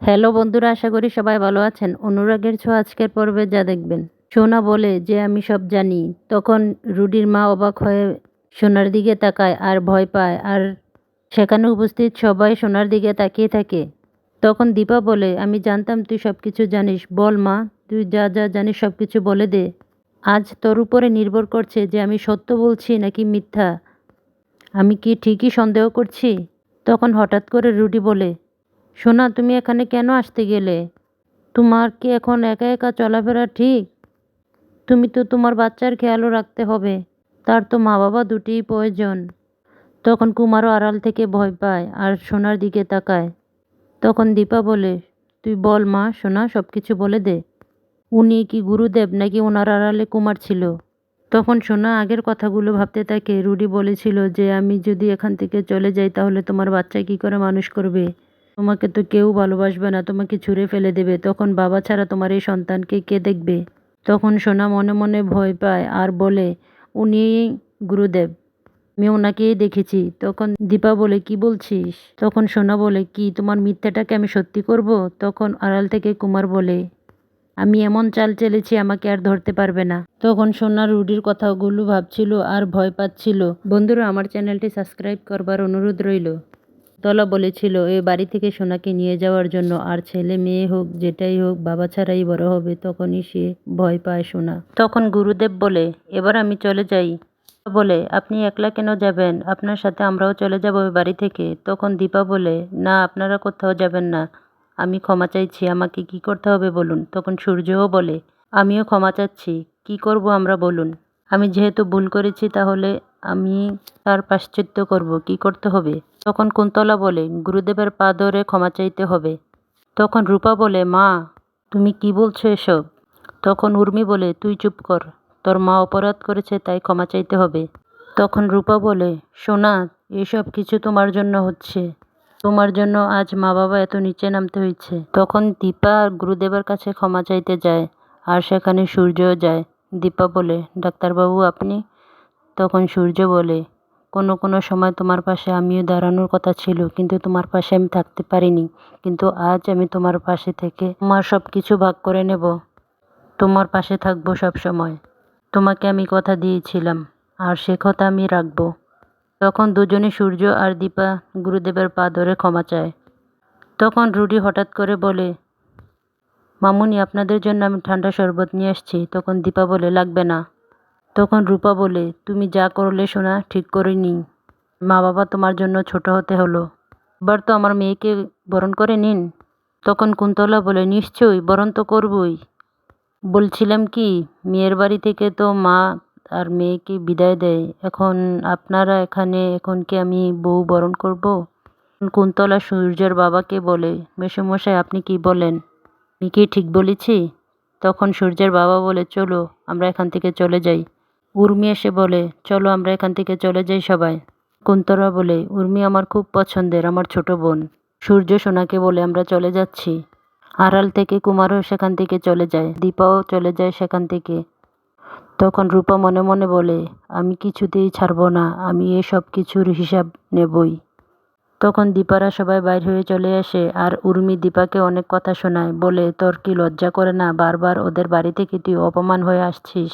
Hello বন্ধুরা, আশা করি সবাই ভালো আছেন। অনুরাগের ছো আজকের পর্বে যা দেখবেন। সোনা বলে যে আমি সব জানি, তখন রুডির মা অবাক হয়ে সোনার দিকে তাকায় আর ভয় পায়। আর সেখানে উপস্থিত সবাই সোনার দিকে তাকিয়ে থাকে। তখন দীপা বলে, আমি জানতাম তুই সব কিছু জানিস। বল মা, তুই যা যা জানিস সব কিছু বলে দে। আজ তোর উপরে নির্ভর করছে যে আমি সত্য বলছি নাকি মিথ্যা। আমি কি ঠিকই সন্দেহ করছি? তখন হঠাৎ করে রুডি বলে সোনা, তুমি এখানে কেন আসতে গেলে? তোমার কি এখন একা একা চলাফেরা ঠিক? তুমি তো তোমার বাচ্চার খেয়ালও রাখতে হবে। তার তো মা বাবা দুটিই প্রয়োজন। তখন কুমারও আড়াল থেকে ভয় পায় আর সোনার দিকে তাকায়। তখন দীপা বলে, তুই বল মা, সোনা সব কিছু বলে দে। উনি কি গুরুদেব নাকি ওনার আড়ালে কুমার ছিল? তখন সোনা আগের কথাগুলো ভাবতে থাকে। রুডি বলেছিল যে, আমি যদি এখান থেকে চলে যাই তাহলে তোমার বাচ্চা কি করে মানুষ করবে? তোমাকে তো কেউ ভালোবাসবে না, তোমাকে ছুঁড়ে ফেলে দেবে। তখন বাবা ছাড়া তোমার এই সন্তানকে কে দেখবে? তখন সোনা মনে মনে ভয় পায় আর বলে, উনি গুরুদেব, আমি ওনাকেই দেখেছি। তখন দীপা বলে, কি বলছিস? তখন সোনা বলে, কি, তোমার মিথ্যাটাকে আমি সত্যি করব? তখন আড়াল থেকে কুমার বলে, আমি এমন চাল চেলেছি, আমাকে আর ধরতে পারবে না। তখন সোনা রুডির কথাগুলো ভাবছিল আর ভয় পাচ্ছিল। বন্ধুরা, আমার চ্যানেলটি সাবস্ক্রাইব করবার অনুরোধ রইল। তলা বলেছিল, এ বাড়ি থেকে সোনাকে নিয়ে যাওয়ার জন্য আর ছেলে মেয়ে হোক, যেটাই হোক, বাবা ছাড়াই বড় হবে, তখনই সে ভয় পায় সোনা। তখন গুরুদেব বলে, এবার আমি চলে যাই। বলে, আপনি একলা কেন যাবেন? আপনার সাথে আমরাও চলে যাব বাড়ি থেকে। তখন দীপা বলে, না, আপনারা কোথাও যাবেন না। আমি ক্ষমা চাইছি, আমাকে কি করতে হবে বলুন? তখন সূর্যও বলে, আমিও ক্ষমা চাচ্ছি। কি করব আমরা বলুন? আমি যেহেতু ভুল করেছি, তাহলে আমি তার পাশ্চাত্য করব। কি করতে হবে? তখন কুন্তলা বলে, গুরুদেবের পা ধরে ক্ষমা চাইতে হবে। তখন রূপা বলে, মা, তুমি কি বলছো এসব? তখন উর্মি বলে, তুই চুপ কর। তোর মা অপরাধ করেছে, তাই ক্ষমা চাইতে হবে। তখন রূপা বলে, সোনা, এসব কিছু তোমার জন্য হচ্ছে। তোমার জন্য আজ মা বাবা এত নিচে নামতে হয়েছে। তখন দীপা গুরুদেবের কাছে ক্ষমা চাইতে যায়, আর সেখানে সূর্যও যায়। দীপা বলে, ডাক্তারবাবু, আপনি? তখন সূর্য বলে, কোনো কোনো সময় তোমার পাশে আমিও দাঁড়ানোর কথা ছিল, কিন্তু তোমার পাশে আমি থাকতে পারিনি, কিন্তু আজ আমি তোমার পাশে থেকে তোমার সব কিছু ভাগ করে নেব। তোমার পাশে থাকব সব সময়। তোমাকে আমি কথা দিয়েছিলাম, আর সে কথা আমি রাখব। তখন দুজনে সূর্য আর দীপা গুরুদেবের পা ধরে ক্ষমা চায়। তখন রুডি হঠাৎ করে বলে মামুনি, আপনাদের জন্য আমি ঠান্ডা শরবত নিয়ে আসছি। তখন দীপা বলে, লাগবে না। তখন রূপা বলে, তুমি যা করলে শোনা ঠিক করিনি মা বাবা তোমার জন্য ছোট হতে হলো। এবার তো আমার মেয়েকে বরণ করে নিন। তখন কুন্তলা বলে, নিশ্চয়ই, বরণ তো করবই। বলছিলাম কি, মেয়ের বাড়ি থেকে তো মা আর মেয়েকে বিদায় দেয়। এখন আপনারা এখানে, এখন কি আমি বউ বরণ করব? কুন্তলা সূর্যের বাবাকে বলে, মেসোমশাই, আপনি কি বলেন? আমি কি ঠিক বলেছি? তখন সূর্যের বাবা বলে, চলো, আমরা এখান থেকে চলে যাই। উর্মি এসে বলে, চলো, আমরা এখান থেকে চলে যাই সবাই। কুন্তরা বলে, উর্মি আমার খুব পছন্দের, আমার ছোট বোন। সূর্য সোনাকে বলে, আমরা চলে যাচ্ছি। আড়াল থেকে কুমারও সেখান থেকে চলে যায়, দীপাও চলে যায় সেখান থেকে। তখন রূপা মনে মনে বলে, আমি কিছুতেই ছাড়ব না, আমি এসব কিছুর হিসাব নেবই। তখন দীপারা সবাই বাইর হয়ে চলে আসে আর উর্মি দীপাকে অনেক কথা শোনায়, বলে, তোর কি লজ্জা করে না বারবার ওদের বাড়ি থেকে তুই অপমান হয়ে আসছিস?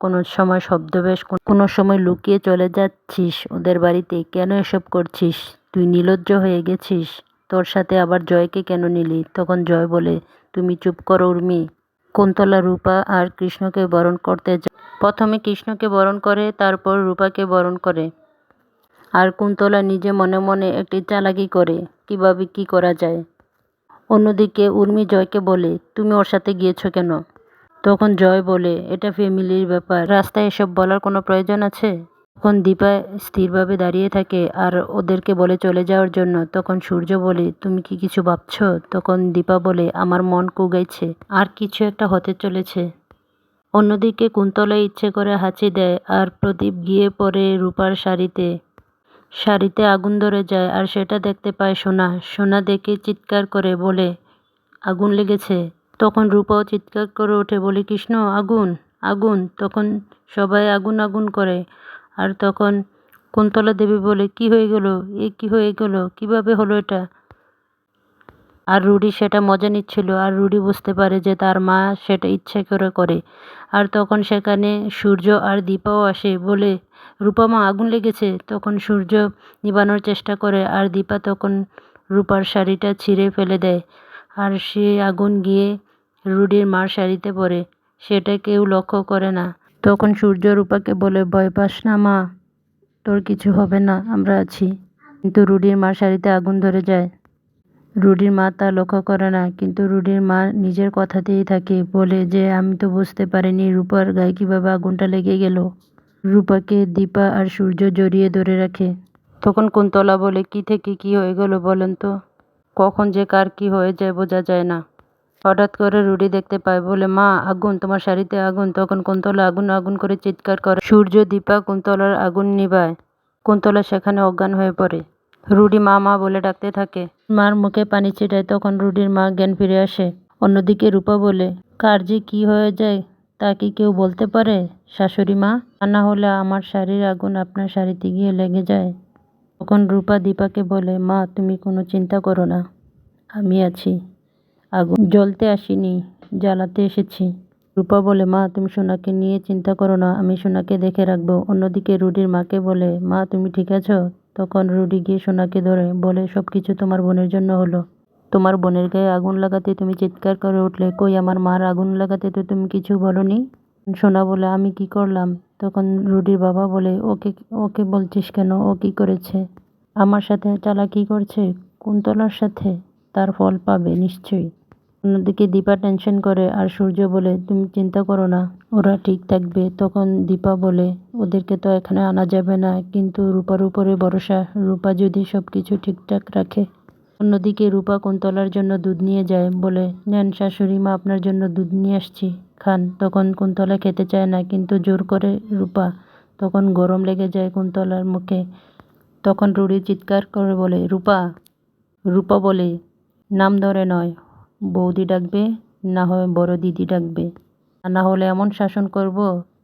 কোনো সময় শব্দবেশ কোনো সময় লুকিয়ে চলে যাচ্ছিস ওদের বাড়িতে, কেন এসব করছিস? তুই নিলজ্জ হয়ে গেছিস। তোর সাথে আবার জয়কে কেন নিলি? তখন জয় বলে, তুমি চুপ করো উর্মি। কুন্তলা, রূপা আর কৃষ্ণকে বরণ করতে প্রথমে কৃষ্ণকে বরণ করে, তারপর রূপাকে বরণ করে। আর কুন্তলা নিজে মনে মনে একটি চালাকি করে, কীভাবে কি করা যায়? অন্যদিকে উর্মি জয়কে বলে, তুমি ওর সাথে গিয়েছো কেন? তখন জয় বলে, এটা ফ্যামিলির ব্যাপার। রাস্তায় এসব বলার কোনো প্রয়োজন আছে? তখন দীপা স্থিরভাবে দাঁড়িয়ে থাকে আর ওদেরকে বলে, চলে যাওয়ার জন্য। তখন সূর্য বলে, তুমি কি কিছু ভাবছ? তখন দীপা বলে, আমার মন কুগাইছে। আর কিছু একটা হতে চলেছে। অন্যদিকে কুন্তলা ইচ্ছে করে হাঁচি দেয় আর প্রদীপ গিয়ে পড়ে রূপার শাড়িতে। শাড়িতে আগুন ধরে যায় আর সেটা দেখতে পায় সোনা। সোনা দেখে চিৎকার করে, বলে, আগুন লেগেছে। তখন রূপাও চিৎকার করে ওঠে, বলে, কৃষ্ণ, আগুন আগুন। তখন সবাই আগুন আগুন করে। আর তখন কুন্তলা দেবী বলে, কি হয়ে গেল? এ কি হয়ে গেল? কীভাবে হলো এটা? আর রুডি সেটা মজা নিচ্ছিল, আর রুডি বুঝতে পারে যে তার মা সেটা ইচ্ছে করে করে। আর তখন সেখানে সূর্য আর দীপাও আসে, বলে রূপা মা আগুন লেগেছে, তখন সূর্য নিবানোর চেষ্টা করে আর দীপা তখন রূপার শাড়িটা ছিঁড়ে ফেলে দেয়। আর সে আগুন গিয়ে রুডির মার শাড়িতে পড়ে, সেটা কেউ লক্ষ্য করে না। তখন সূর্য রূপাকে বলে, ভয় পাস না মা, তোর কিছু হবে না, আমরা আছি। কিন্তু রুডির মার শাড়িতে আগুন ধরে যায়। রুডির মা তা লক্ষ্য করে না, কিন্তু রুডির মা নিজের কথাতেই থাকে, বলে যে, আমি তো বুঝতে পারিনি রূপার গায়ে কীভাবে আগুনটা লেগে গেল। রূপাকে দীপা আর সূর্য জড়িয়ে ধরে রাখে। তখন কুন্তলা বলে, কি থেকে কি হয়ে গেল বলেন তো? কখন যে কার কি হয়ে যায় বোঝা যায় না। হঠাৎ করে রুডি দেখতে পায়, বলে, মা, আগুন, তোমার শাড়িতে আগুন। তখন কুন্তলা আগুন আগুন করে চিৎকার করে। সূর্য, দীপা, কুন্তলার আগুন নিভায়। কুন্তলা সেখানে অজ্ঞান হয়ে পড়ে। রুডি মা মা বলে ডাকতে থাকে। মার মুখে পানি ছিটায়, তখন রুডির মা জ্ঞান ফিরে আসে। অন্যদিকে রূপা বলে, কার যে কী হয়ে যায় তা কি কেউ বলতে পারে? শাশুড়ি মা, তা না হলে আমার শাড়ির আগুন আপনার শাড়িতে গিয়ে লেগে যায়। তখন রূপা দীপাকে বলে, মা, তুমি কোনো চিন্তা করো না। আমি আছি। আগুন জ্বলতে আসিনি, জ্বালাতে এসেছি। রূপা বলে, মা, তুমি সোনাকে নিয়ে চিন্তা করো না, আমি সোনাকে দেখে রাখব। অন্যদিকে রুডির মাকে বলে, মা, তুমি ঠিক আছো? তখন রুডি গিয়ে সোনাকে ধরে, বলে সব কিছু তোমার বোনের জন্য হলো। তোমার বোনের গায়ে আগুন লাগাতে তুমি চিৎকার করে উঠলে, কই আমার মার আগুন লাগাতে তো তুমি কিছু বলনি? সোনা বলে, আমি কি করলাম? তখন রুডির বাবা বলে, ওকে ওকে বলছিস কেন? ও কি করেছে? আমার সাথে চালা চালাকি করছে? কুন্তলার সাথে? তার ফল পাবে নিশ্চয়ই। অন্যদিকে দীপা টেনশন করে, আর সূর্য বলে, তুমি চিন্তা করো না, ওরা ঠিক থাকবে। তখন দীপা বলে, ওদেরকে তো এখানে আনা যাবে না। কিন্তু রূপার উপরে ভরসা, রূপা যদি সব কিছু ঠিকঠাক রাখে অন্যদিকে রূপা কুন্তলার জন্য দুধ নিয়ে যায় বলে, নেন শাশুড়ি মা, আপনার জন্য দুধ নিয়ে আসছি। খান। তখন কুন্তলা খেতে চায় না, কিন্তু জোর করে রূপা তখন গরম লেগে যায় কুন্তলার মুখে। তখন রুড়ি চিৎকার করে বলে, রূপা রূপা বলে, নাম ধরে নয়, বৌদি ডাকবে, না হয় বড় দিদি ডাকবে। না হলে এমন শাসন করব,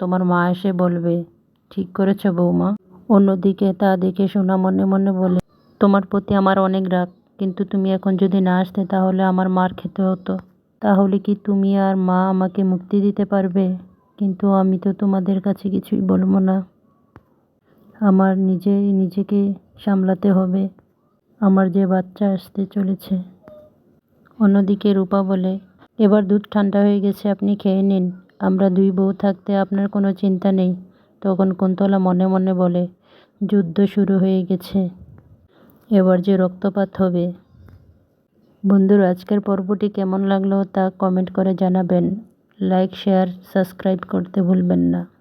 তোমার মা এসে বলবে, ঠিক করেছ বৌমা। অন্যদিকে তা দেখে সোনা মনে মনে বলে, তোমার প্রতি আমার অনেক রাগ। কিন্তু তুমি এখন যদি না আসতে তাহলে আমার মার খেতে হতো। তাহলে কি তুমি আর মা আমাকে মুক্তি দিতে পারবে? কিন্তু আমি তো তোমাদের কাছে কিছুই বলব না। আমার নিজেই নিজেকে সামলাতে হবে। আমার যে বাচ্চা আসতে চলেছে। অন্যদিকে রূপা বলে, এবার দুধ ঠান্ডা হয়ে গেছে, আপনি খেয়ে নিন। আমরা দুই বউ থাকতে আপনার কোনো চিন্তা নেই। তখন কুন্তলা মনে মনে বলে, যুদ্ধ শুরু হয়ে গেছে। এবার যে রক্তপাত হবে। বন্ধুরা, আজকের পর্বটি কেমন লাগল তা কমেন্ট করে জানাবেন। লাইক, শেয়ার, সাবস্ক্রাইব করতে ভুলবেন না।